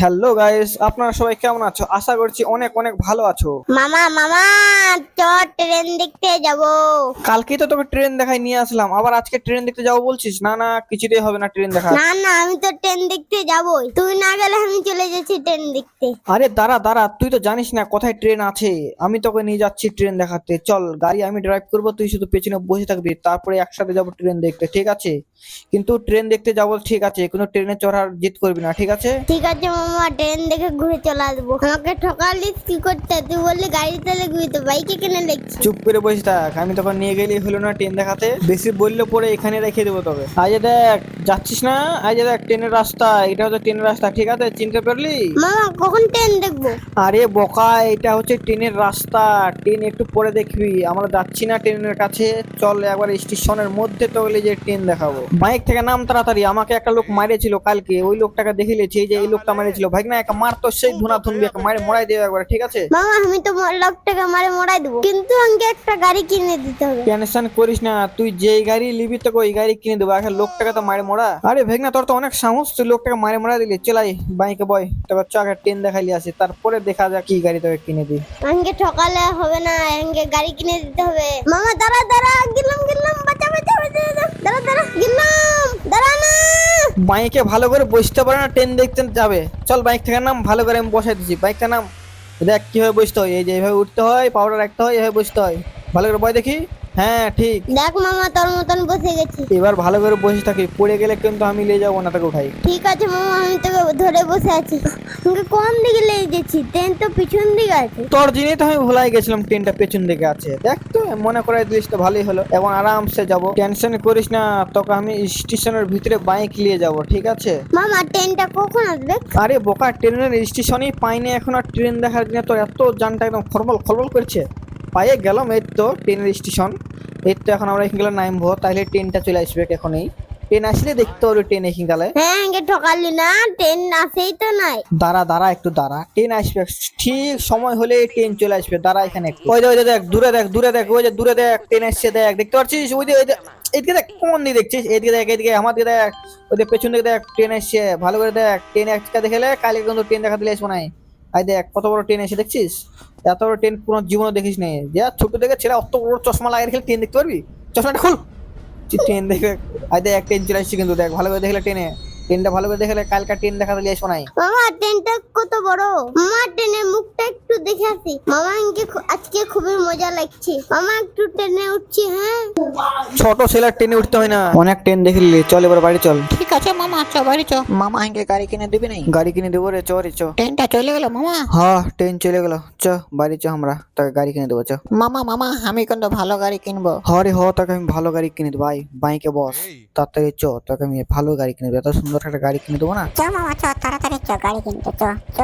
Hello guys আপনারা সবাই কেমন আছো? আশা করছি অনেক অনেক ভালো আছো। মামা মামা চ ট্রেন দেখতে যাব। কালকে তো তোকে ট্রেন দেখাই নিয়ে আসলাম। আবার আজকে ট্রেন দেখতে যাব বলছিস? না না কিছুতেই হবে না ট্রেন দেখা না না আমি তো ট্রেন দেখতে যাবই। তুই না গেলে আমি চলে যাচ্ছি ট্রেন দেখতে। আরে দাঁড়া দাঁড়া তুই তো জানিস না কোথায় ট্রেন আছে। আমি তোকে নিয়ে যাচ্ছি ট্রেন দেখাতে। চল গাড়ি আমি ড্রাইভ করব তুই শুধু পেছনে বসে থাকবি। তারপরে একসাথে যাব ট্রেন দেখতে ঠিক আছে? কিন্তু ট্রেন দেখতে যাব ঠিক আছে। কোনো ট্রেনে চড়ার জিত করবি না ঠিক আছে? ঠিক আছে মামা ট্রেন দেখে ঘুরে চলে আসব। আমাকে ঠকালিস কি করতে? তুই বললি গাড়িতে লিখবি তো বাইকে কিনে লিখছি চুপ করে বসে থাক আমি তখন নিয়ে গেলেই হলো না ট্রেন দেখাতে। বেশি বললে পরে এখানে রেখে দেবো তবে আজ দেখ যাচ্ছিস না? আজ দেখ ট্রেনের রাস্তা এটা হচ্ছে ট্রেনের রাস্তা ঠিক আছে? চিনতে পারলি? মামা কখন ট্রেন দেখব? আরে বোকা এটা হচ্ছে ট্রেনের রাস্তা। ট্রেন একটু পরে দেখবি। আমরা যাচ্ছি না ট্রেনের কাছে। চল একবার স্টেশনের মধ্যে তো যে ট্রেন দেখাবো। বাইক থেকে নাম তাড়াতাড়ি। আমাকে একটা লোক মারেছিল কালকে। ওই লোকটাকে দেখে এই যে এই লোকটা মারেছিল ভাই না একটা মার তো সেই ধুনা ধুনবি একটা মারে মরাই দেবে একবার ঠিক আছে? মামা আমি তো লোকটাকে মারে মরাই দেবো। কিন্তু আমাকে একটা গাড়ি কিনে দিতে হবে। টেনশন করিস না তুই যেই গাড়ি নিবি তোকে ওই গাড়ি কিনে দেবো। এখন লোকটাকে তো মারে মরা। আরে ভেগনা তোর তো অনেক সাহস তুই লোকটাকে মারে মরা দিলি। চলাই বাইকে বয়। তারপর চকে ট্রেন দেখাইলি আসে। তারপরে দেখা যাক কি গাড়ি তোকে কিনে দিই। আমাকে ঠকালে হবে না আমাকে গাড়ি কিনে দিতে হবে। মামা দাঁড়া দাঁড়া গেলাম গেলাম বাঁচা বাঁচা বাঁচা। দাঁড়া দাঁড়া গেলাম না বাইকে ভালো করে বসতে পারে না ট্রেন দেখতে যাবে। চল বাইক থেকে নাম, ভালো করে আমি বসাই দিচ্ছি। বাইকটা নাম, দেখ কীভাবে বসতে হয়। এই যে এইভাবে উঠতে হয় পাউডার রাখতে হয় এভাবে বসতে হয়। ভালো করে বয় দেখি। হ্যাঁ ঠিক। দেখ মামা তোর মতন বসে গেছি। এবার ভালো করে বসে থাকি। পড়ে গেলে কিন্তু আমি নিয়ে যাব না তাকে উঠাই। ঠিক আছে মামা আমি তোকে ধরে বসে আছি। তোকে কোন দিকে লেগে গেছি? ট্রেন তো পিছন দিকে আছে। তোর জিনিস তো আমি ভুলাই গেছিলাম ট্রেনটা পেছন দিকে আছে। দেখ তো মনে করে দিস তো ভালোই হলো। এখন আরামসে যাব। টেনশন করিস না তোকে আমি স্টেশনের ভিতরে বাইক নিয়ে যাব ঠিক আছে? মামা ট্রেনটা কখন আসবে? আরে বোকা ট্রেনের স্টেশনেই পাইনি এখন আর ট্রেন দেখার জন্য তোর এত জানটা একদম খরবল খরবল করছে। পায়ে গেলাম এই তো ট্রেনের স্টেশন। তো এখন আমরা এখানে নামবো তাহলে ট্রেনটা চলে আসবে এখনই। ট্রেন আসলে দেখতে হবে ট্রেন এখানে গেলে হ্যাঁ আমাকে ঠকালি না ট্রেন আসেই তো নাই। দাঁড়া দাঁড়া একটু দাঁড়া। ট্রেন আসবে ঠিক সময় হলে ট্রেন চলে আসবে দাঁড়া এখানে। একটু। ওই যে ওই যে দেখ দূরে দেখ দূরে দেখ ওই যে দূরে দেখ ট্রেন আসছে দেখ দেখতে পাচ্ছিস? ওই যে ওই যে এদিকে দেখ কোন দিকে দেখছিস? এদিকে দেখ এদিকে আমার দিকে দেখ ওই যে পেছন দিকে দেখ ট্রেন আসছে ভালো করে দেখ ট্রেন একটা দেখলে কালকে কিন্তু ট্রেন দেখা দিলে আসব নাই। আই দেখ, কত বড় ট্রেন এসে দেখছিস? এত বড় ট্রেন কোনো জীবনে দেখিস নি। যে ছোট দেখে ছেলে অত বড় চশমা লাগিয়ে খেলে ট্রেন দেখতে পারবি? চশমাটা খুল। ট্রেন দেখে আই দেখ ট্রেন চলে কিন্তু, দেখ, ভালো করে দেখলে ট্রেনে ট্রেনটা ভালো করে দেখলে কালকে ট্রেন দেখা দিলে আসব নাই। মামা ট্রেনটা কত বড়? মামা ট্রেনের মুখটা একটু দেখে আসি। মামা, আজকে খুবই মজা লাগছে। মামা, একটু ট্রেনে উঠছি হ্যাঁ? ছোট ছেলের ট্রেনে উঠতে হয় না। অনেক ট্রেন দেখে নিলি চল এবার বাড়ি চল। ঠিক আছে মামা চ বাড়ি চ মামা আগে গাড়ি কিনে দিবি নাই? গাড়ি কিনে দেবো রে চ রে চ। ট্রেনটা চলে গেল মামা? হ্যাঁ ট্রেন চলে গেল। চ বাড়ি চ আমরা। তোকে গাড়ি কিনে দেবো চ। মামা মামা আমি কিন্তু ভালো গাড়ি কিনবো? হ রে হ তোকে আমি ভালো গাড়ি কিনে দেবো। ভাই বাইকে বস। তাড়াতাড়ি চ তোকে আমি ভালো গাড়ি কিনে দেবো। এত সুন্দর একটা গাড়ি কিনে দেবো না? চ মামা চ তাড়াতাড়ি চ গাড়ি কিনতে চ। চ।